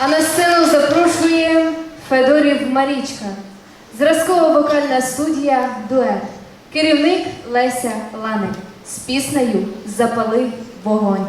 А на сцену запрошує Федорів Марічка, зразкова вокальна студія дует, керівник Леся Ланик. З піснею Запали вогонь.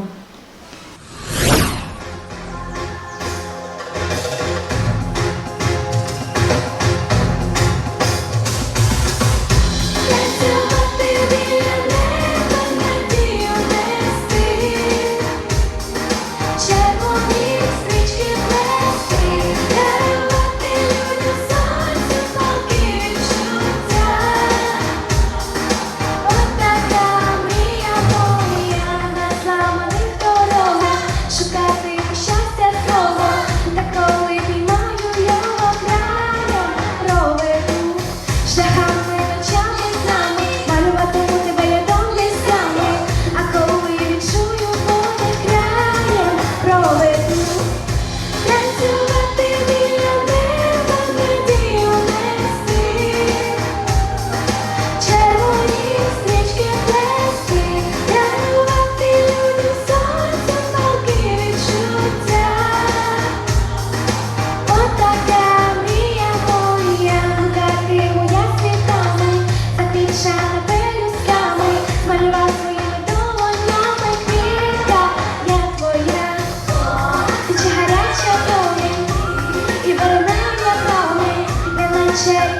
say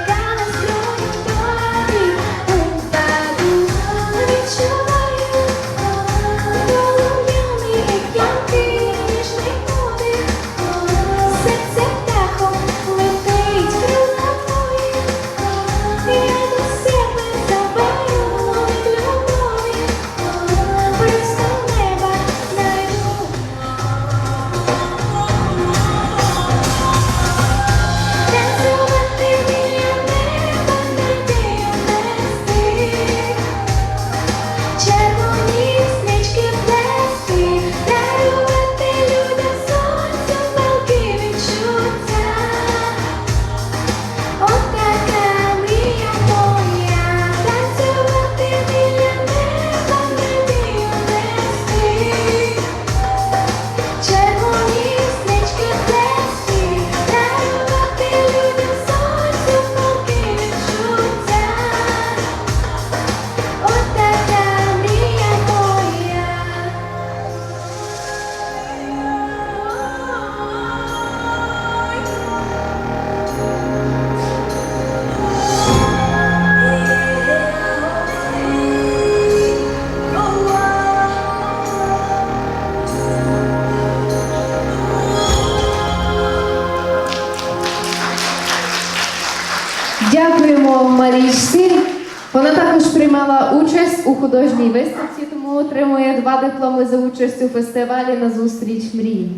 у Марічці. Вона також приймала участь у художній виставці, тому отримує два дипломи за участь у фестивалі на зустріч мрії.